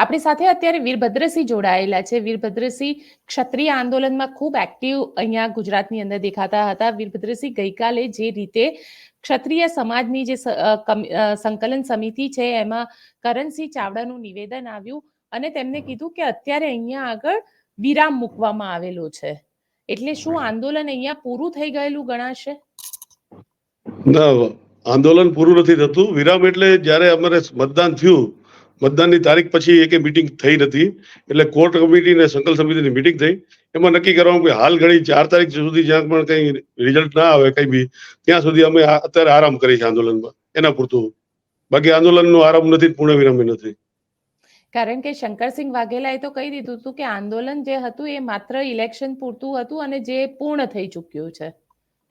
આપણી સાથે અત્યારે વીરભદ્રસિંહ જોડાયેલા છે. વીરભદ્રસિંહ ક્ષત્રિય આંદોલનમાં ખૂબ એક્ટિવ અહીંયા ગુજરાતની અંદર દેખાતા હતા. વીરભદ્રસિંહ ગઈકાલે જે રીતે ક્ષત્રિય સમાજની જે સંકલન સમિતિ છે, એમાં કરણસિંહ ચાવડાનું નિવેદન આવ્યું અને તેમને કીધું કે અત્યારે અહીંયા આગળ વિરામ મૂકવામાં આવેલો છે. એટલે શું આંદોલન અહીંયા પૂરું થઈ ગયેલું ગણાશે? ના, આંદોલન પૂરું નથી થતું. વિરામ એટલે જ્યારે અમારે મતદાન થયું મતદાનની તારીખ પછી એકે મીટિંગ થઈ નથી. એટલે કોર્ટ કમિટી અને સંકલ સમિતિની મીટિંગ થઈ. એમાં નક્કી કરવામાં કે હાલ ઘડી ચાર તારીખ સુધી જ્યાં પણ કઈ રિઝલ્ટ ના આવે કઈ બી ત્યાં સુધી અમે અત્યારે આરામ કરી છે આંદોલનમાં. એના પૂરતું. બાકી આંદોલનનો આરામ નથી પૂર્ણ વિરામ નથી. કારણ કે શંકરસિંહ વાઘેલાએ તો કહી દીધું હતું કે આંદોલન જે હતું એ માત્ર ઇલેક્શન પૂરતું હતું અને જે પૂર્ણ થઈ ચૂક્યું છે.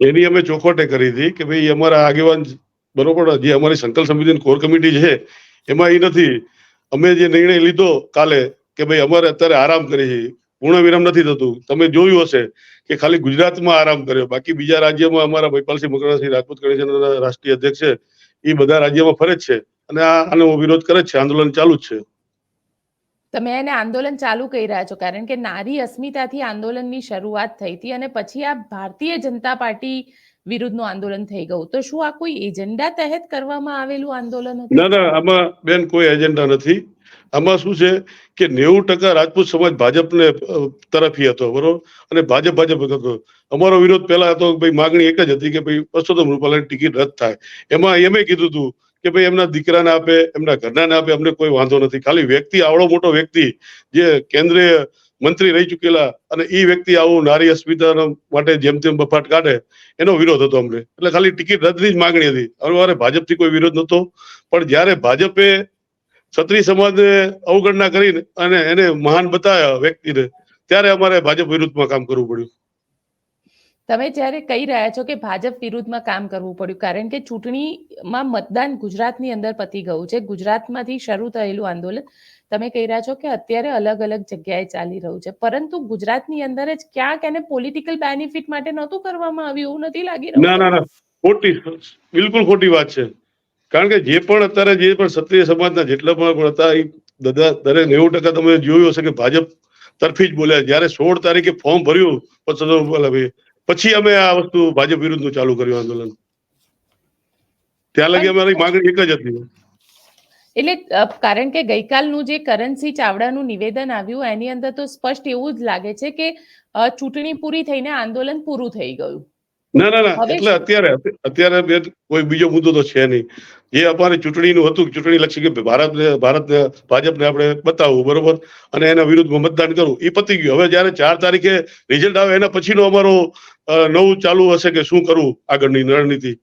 એની અમે ચોખવટે કરી હતી કે ભાઈ અમારા આગેવાન બરોબર જે અમારી સંકલ સમિતિની કોર કમિટી છે એમાં એ નથી. અમે જે નિર્ણય લીધો કાલે કે ભાઈ અમારે અત્યારે આરામ કરીએ પૂર્ણ વિરામ નથી થતું. તમે જોયું હશે કે ખાલી ગુજરાતમાં આરામ કર્યો. બાકી બીજા રાજ્યમાં અમારા ભૈપાલસિંહ મકરાસિંહ રાજપૂત ગણેશના રાષ્ટ્રીય અધ્યક્ષ છે. એ બધા રાજ્યમાં ફરે છે અને આનો વિરોધ કરે છે. આંદોલન ચાલુ જ છે. તમે એને આંદોલન ચાલુ કરી રહ્યા છો, કારણ કે નારી અસ્મિતાથી આંદોલનની શરૂઆત થઈ હતી અને પછી આ ભારતીય જનતા પાર્ટી વિરુદ્ધનું આંદોલન થઈ ગયું. તો શું આ કોઈ એજન્ડા તહેત કરવામાં આવેલું આંદોલન હતું? ના ના, આમાં બેન કોઈ એજન્ડા નથી. આમાં શું છે કે નેવું ટકા રાજપૂત સમાજ ભાજપને તરફી હતો, બરોબર? અને ભાજપ ભાજપ હતો અમારો વિરોધ પહેલા હતો ભાઈ માગણી એક જ હતી કે ભાઈ પરસોત્તમ રૂપાલાની ટિકિટ રદ થાય. એમાં એમે કીધું હતું કે ભાઈ એમના દીકરાને આપે, એમના ઘરના આપે, અમને કોઈ વાંધો નથી. ખાલી વ્યક્તિ, આવડો મોટો વ્યક્તિ જે કેન્દ્રીય મંત્રી રહી ચૂકેલા અને એ વ્યક્તિ આવું નારી અસ્મિતા માટે જેમ તેમ બફાટ કાઢે, એનો વિરોધ હતો અમને. એટલે ખાલી ટિકિટ રદની જ માગણી હતી. અમારે ભાજપથી કોઈ વિરોધ નહોતો. પણ જ્યારે ભાજપે ક્ષત્રિય સમાજને અવગણના કરીને અને એને મહાન બતાવ્યા વ્યક્તિને, ત્યારે અમારે ભાજપ વિરુદ્ધમાં કામ કરવું પડ્યું. તમે જ્યારે કહી રહ્યા છો કે ભાજપ વિરુદ્ધમાં કામ કરવું પડ્યું, કારણ કે ચૂંટણીમાં મતદાન ગુજરાતની અંદર પતી ગયું છે. ગુજરાતમાંથી શરૂ થયેલું આંદોલન તમે કહી રહ્યા છો કે અત્યારે અલગ અલગ જગ્યાએ ચાલી રહ્યું છે. પરંતુ ગુજરાતની અંદર જ ક્યાંક એને પોલિટિકલ બેનિફિટ માટે નહોતું કરવામાં આવ્યું, એવું નથી લાગી રહ્યું? ના ના ખોટી, બિલકુલ ખોટી વાત છે. કારણ કે જે પણ અત્યારે જે પણ ક્ષત્રિય સમાજના જેટલા પણ હતા, એ બધા દરેક નેવું ટકા તમે જોયું હશે કે ભાજપ તરફી જ બોલ્યા. જયારે સોળ તારીખે ફોર્મ ભર્યું પછી પછી અમે આ વસ્તુ ભાજપ વિરુદ્ધનું ચાલુ કર્યું આંદોલન. ત્યાં લગી અમારી માંગણી એક જ હતી. એટલે કારણ કે ગઈકાલનું જે કરણસિંહ ચાવડાનું નિવેદન આવ્યું એની અંદર તો સ્પષ્ટ એવું જ લાગે છે કે ચૂંટણી પૂરી થઈને આંદોલન પૂરું થઈ ગયું. ના ના ના એટલે અત્યારે અત્યારે કોઈ બીજો મુદ્દો તો છે નહીં. જે અમારે ચૂંટણીનું હતું ચૂંટણી લક્ષી કે ભારત ભારત ભાજપને આપણે બતાવવું બરોબર? અને એના વિરુદ્ધમાં મતદાન કરવું એ પતી ગયું. હવે જયારે ચાર તારીખે રિઝલ્ટ આવે એના પછીનો અમારો નવું ચાલુ હશે કે શું કરવું આગળની રણનીતિ?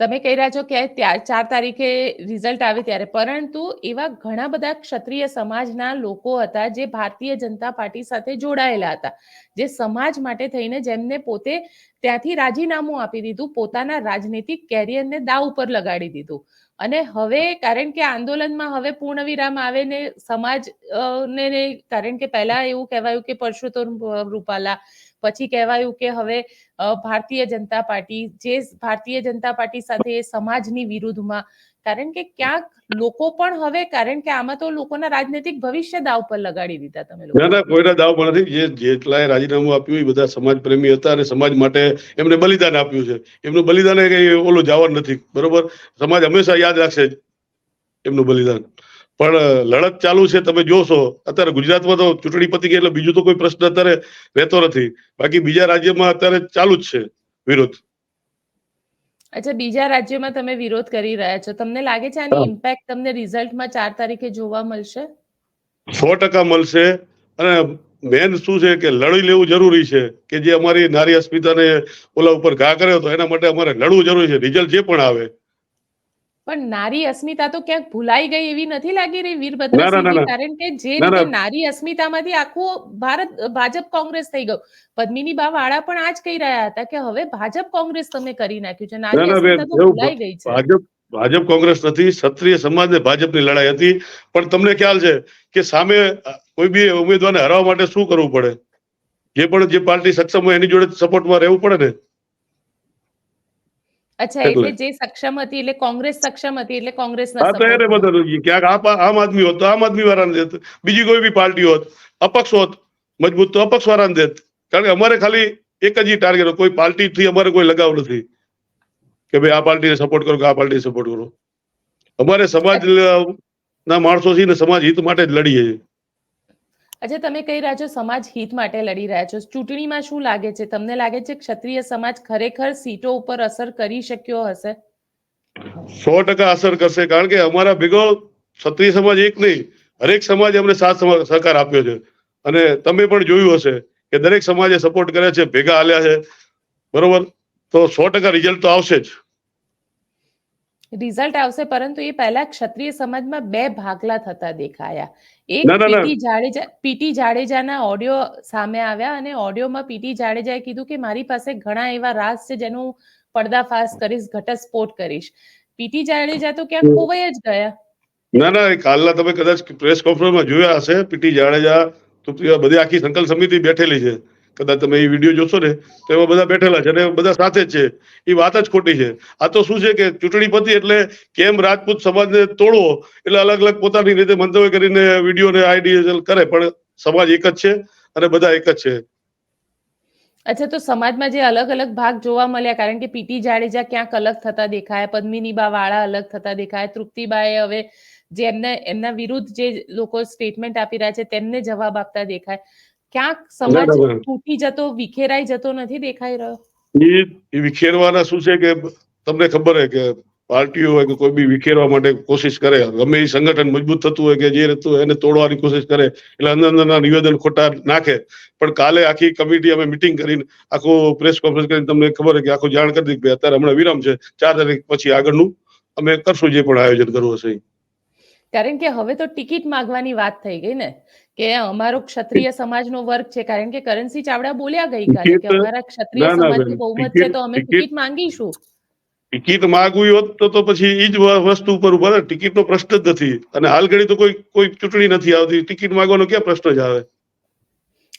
તમે કહી રહ્યા છો કે ચાર તારીખે રિઝલ્ટ આવે ત્યારે. પરંતુ એવા ઘણા બધા ક્ષત્રિય સમાજના લોકો હતા જે ભારતીય જનતા પાર્ટી સાથે જોડાયેલા હતા. જે સમાજ માટે થઈને જેમને પોતે ત્યાંથી રાજીનામું આપી દીધું, પોતાના રાજનીતિક કેરિયરને દાવ ઉપર લગાડી દીધું. અને હવે કારણ કે આંદોલનમાં હવે પૂર્ણ વિરામ આવે ને સમાજ ને, કારણ કે પહેલા એવું કહેવાયું કે પરસોત્તમ રૂપાલા પછી કહેવાયું કે હવે ભારતીય જનતા પાર્ટી, જે ભારતીય જનતા પાર્ટી સાથે સમાજની વિરુદ્ધમાં, કારણ કે ક્યાંક લોકો પણ હવે, કારણ કે આમાં તો લોકોના રાજનૈતિક ભવિષ્ય દાવ પર લગાડી દીધા તમે લોકો. ના ના, કોઈના દાવ પર નથી. જે જેટલાએ રાજીનામું આપ્યું એ બધા સમાજ પ્રેમી હતા અને સમાજ માટે એમને બલિદાન આપ્યું છે. એમનું બલિદાન કઈ ઓલું જવાનું નથી. બરોબર? સમાજ હંમેશા યાદ રાખશે એમનું બલિદાન. પણ લડત ચાલુ છે તમે જોશો. અત્યારે ગુજરાતમાં તો ચૂંટણી પતી ગઈ એટલે બીજું તો કોઈ પ્રશ્ન અત્યારે રહેતો નથી. બાકી બીજા રાજ્યમાં અત્યારે ચાલુ જ છે વિરોધ. અચ્છા બીજા રાજ્યમાં તમે વિરોધ કરી રહ્યા છો. તમને લાગે છે આની ઇમ્પેક્ટ તમને રિઝલ્ટમાં ચાર તારીખે જોવા મળશે? સો ટકા મળશે. અને મેન શું છે કે લડી લેવું જરૂરી છે કે જે અમારી નારી અસ્મિતાને ઓલા ઉપર ઘા કર્યો હતો એના માટે અમારે લડવું જરૂરી છે. રિઝલ્ટ જે પણ આવે પણ નારી અસ્મિતા તો ક્યાંક ભૂલાઈ ગઈ એવી નથી લાગી રહી ના, ના, ના, વીરભદ્રસિંહજી કારણ કે જે ના, ના. રીતે નારી અસ્મિતામાંથી આખું ભારત ભાજપ કોંગ્રેસ થઈ ગયું. પદ્મિની બા વાળા પણ આજ કહી રહ્યા હતા કે હવે ભાજપ કોંગ્રેસ તમે કરી નાખ્યું છે. નારી અસ્મિતા તો ભૂલાઈ ગઈ છે. ભાજપ ભાજપ કોંગ્રેસ નથી ક્ષત્રિય સમાજ ને ભાજપની લડાઈ હતી. પણ તમને ખ્યાલ છે કે સામે કોઈ બી ઉમેદવારને હરાવવા માટે શું કરવું પડે? જે પણ જે પાર્ટી સક્ષમ હોય એની જોડે સપોર્ટમાં રહેવું પડે ને? અચ્છા એટલે. જે સક્ષમ હતી એટલે કોંગ્રેસ સક્ષમ હતી એટલે કોંગ્રેસ ના તો એને બદલ ક્યાંક આમ આદમી હોત આમ આદમી વાળાને દેત. બીજી કોઈ બી પાર્ટી હોત અપક્ષ હોત મજબૂત તો અપક્ષ વાળાને દેત. કારણ કે અમારે ખાલી એક જ ટાર્ગેટ કોઈ પાર્ટી થી અમારે કોઈ લગાવ નથી. કે ભાઈ આ પાર્ટીને સપોર્ટ કરો કે આ પાર્ટીને સપોર્ટ કરો. અમારે સમાજ ના માણસો છે ને સમાજ હિત માટે જ લડીએ છીએ. અચ્છા, તમે કહી રહ્યા છો સમાજ હિત માટે લડી રહ્યા છો. ચૂંટણીમાં શું લાગે છે? તમને લાગે છે ક્ષત્રિય સમાજ ખરેખર સીટો ઉપર અસર કરી શક્યો હશે? સો ટકા અસર કરશે, કારણ કે અમારા ભેગો ક્ષત્રિય સમાજ એક નહીં, હરેક સમાજે અમને સાથ સહકાર આપ્યો છે. અને તમે પણ જોયું હશે કે દરેક સમાજે સપોર્ટ કર્યા છે, ભેગા હાલ્યા છે. બરોબર? તો સો ટકા રિઝલ્ટ તો આવશે જ. રિઝલ્ટ આવશે પરંતુ એ પહેલા ક્ષત્રિય સમાજમાં બે ભાગલા થતા દેખાયા એક. પીટી જાડેજા પીટી જાડેજાના ઓડિયો સામે આવ્યા અને ઓડિયોમાં પીટી જાડેજાએ કીધું કે મારી પાસે ઘણા એવા રાજ છે જેનું પડદાફાશ કરીશ ઘટસ્ફોટ કરીશ પીટી જાડેજા તો ક્યાંક. ખોવાઈ જ ગયા ના ના કાલના તમે કદાચ પ્રેસ કોન્ફરન્સમાં જોયા હશે પીટી જાડેજા તો બધી આખી સંકલ્પ સમિતિ બેઠેલી છે કદાચ તમે એ વીડિયો જોશો ને, તો એમાં બધા બેઠેલા છે અને બધા સાથે જ છે. એ વાત જ ખોટી છે. આ તો શું છે કે ચૂંટણી પતી એટલે કેમ રાજપૂત સમાજને તોડવો એટલે અલગ અલગ પોતાની રીતે મંતવ્ય કરીને વીડિયો ને આઈડિયા કરે, પણ સમાજ એક જ છે અને બધા એક જ છે. અચ્છા, તો સમાજમાં જે અલગ અલગ ભાગ જોવા મળ્યા, કારણ કે પીટી જાડેજા ક્યાંક અલગ થતા દેખાય, પદ્મિનીબા વાળા અલગ થતા દેખાય, તૃપ્તિબાએ હવે જે એમને એમના વિરુદ્ધ જે લોકો સ્ટેટમેન્ટ આપી રહ્યા છે, તેમને જવાબ આપતા દેખાય. ક્યાંક સમાજ. તૂટી જતો વિખેરાઈ જતો નથી દેખાઈ રહ્યો એ વિખેરવાના શું છે કે તમને ખબર હે કે પાર્ટીઓ હોય કે કોઈ બી વિખેરવા માટે કોશિશ કરે ગમે એ સંગઠન મજબૂત થતું હોય કે જે રહેતું હોય એને તોડવાની કોશિશ કરે એટલે અંદર અંદરના નિવેદન ખોટા નાખે પણ કાલે આખી કમિટી અમે મિટિંગ કરીને આખો પ્રેસ કોન્ફરન્સ કરીને તમને ખબર હે કે આખું જાણ કરી દીધી અત્યારે હમણાં વિરામ છે ચાર તારીખ પછી આગળનું અમે કરશું જે પણ આયોજન કરવું હશે. કારણ કે હવે તો ટિકિટ માંગવાની વાત થઈ ગઈ ને કે અમારો ક્ષત્રિય સમાજનો વર્ગ છે કારણ કે કરણસિંહ ચાવડા બોલ્યા ગઈકાલે કે અમારા ક્ષત્રિય સમાજનું બહુમત છે તો અમે ટિકિટ- માંગીશું. ટિકિટ માંગવી હોત તો તો પછી એ જ વસ્તુ ઉપર ઊભા. ટિકિટનો પ્રશ્ન જ નથી. અને હાલ ઘડી તો કોઈ કોઈ ચૂંટણી નથી આવતી. ટિકિટ માંગવાનો ક્યાં પ્રશ્ન જ આવે?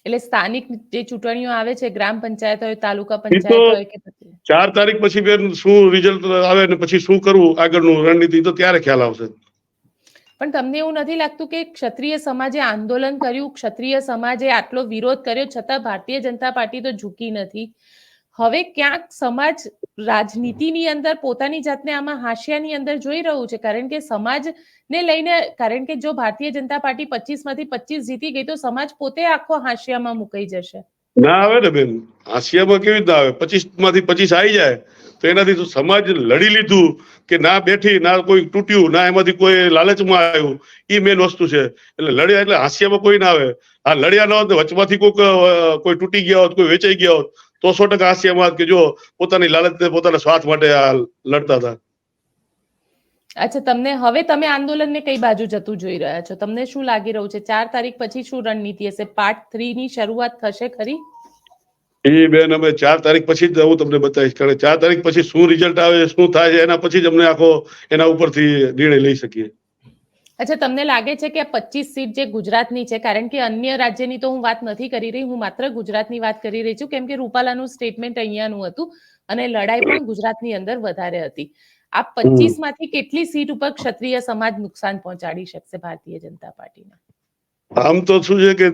એટલે સ્થાનિક જે ચૂંટણીઓ આવે છે ગ્રામ પંચાયત હોય તાલુકા પંચાયત હોય કે પછી? ચાર તારીખ પછી બેન શું રિઝલ્ટ આવે ને પછી શું કરવું આગળનું રણનીતિ? તો ત્યારે ખ્યાલ આવશે. પણ તમને એવું નથી લાગતું કે ક્ષત્રિય સમાજે આંદોલન કર્યું? ક્ષત્રિય સમાજે આટલો વિરોધ કર્યો? છતાં ભારતીય જનતા પાર્ટી તો ઝૂકી નથી. હવે ક્યાંક સમાજ રાજનીતિની અંદર પોતાની જાતને આમાં હાશિયાની અંદર જોઈ રહ્યું છે. કારણ કે સમાજને લઈને, કારણ કે જો ભારતીય જનતા પાર્ટી પચીસમાંથી પચીસ જીતી ગઈ, તો સમાજ પોતે આખો હાશિયામાં મુકાઈ જશે. ના આવે ને બેન? હાંસિયામાં કેવી રીતના આવે? પચીસમાંથી પચીસ આવી જાય. તો એનાથી સમાજ લડી લીધું કે ના બેઠી, ના કોઈ તૂટ્યું, ના એમાંથી કોઈ લાલચમાં આવ્યું? એ મેન વસ્તુ છે. એટલે લડ્યા એટલે હાંસિયામાં કોઈ ના આવે. આ લડ્યા ન હોત વચમાંથી કોઈક કોઈ તૂટી ગયા હોત, કોઈ વેચાઈ ગયા હોત, તો સો ટકા હાંસિયામાં કે જો પોતાની લાલચ ને પોતાના સ્વાર્થ માટે આ લડતા હતા. અચ્છા તમને હવે તમે આંદોલનને કઈ બાજુ જતું જોઈ રહ્યા છો? તમને શું લાગી રહ્યું છે? ચાર તારીખ પછી શું રણનીતિ હશે? પાર્ટ થ્રી ની શરૂઆત થશે ખરી? એ બેન અમે ચાર તારીખ પછી જ હું તમને બતાવીશ. કારણ કે ચાર તારીખ પછી શું રિઝલ્ટ આવે શું થાય છે એના પછી જ અમને આખો એના ઉપરથી નિર્ણય લઈ શકીએ. અચ્છા તમને લાગે છે કે પચીસ સીટ જે ગુજરાતની છે કારણ કે અન્ય રાજ્યની તો હું વાત નથી કરી રહી હું માત્ર ગુજરાતની વાત કરી રહી છું કેમ કે રૂપાલાનું સ્ટેટમેન્ટ અહીંયાનું હતું અને લડાઈ પણ ગુજરાતની અંદર વધારે હતી. આ પચીસમાંથી કેટલી સીટ ઉપર ક્ષત્રિય સમાજ નુકસાન પહોંચાડી શકશે ભારતીય જનતા પાર્ટીને? આમ તો શું છે કે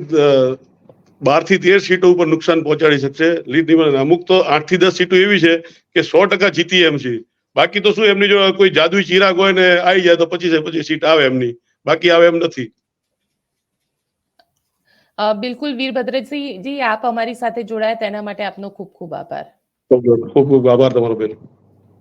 બારથી તેર સીટો ઉપર નુકસાન પહોંચાડી શકશે. લીડ નિવારણ અમુક તો આઠથી દસ સીટો એવી છે કે સો ટકા જીતી એમ છે. બાકી તો શું એમની જો કોઈ જાદુઈ ચિરાગ હોય ને આવી જાય તો પચીસે પચીસ સીટ આવે એમની. બાકી આવે એમ નથી. બિલકુલ જી આપ અમારી સાથે જોડાયા. તેના માટે આપનો ખૂબ ખૂબ આભાર. ખૂબ ખૂબ આભાર તમારો બેન.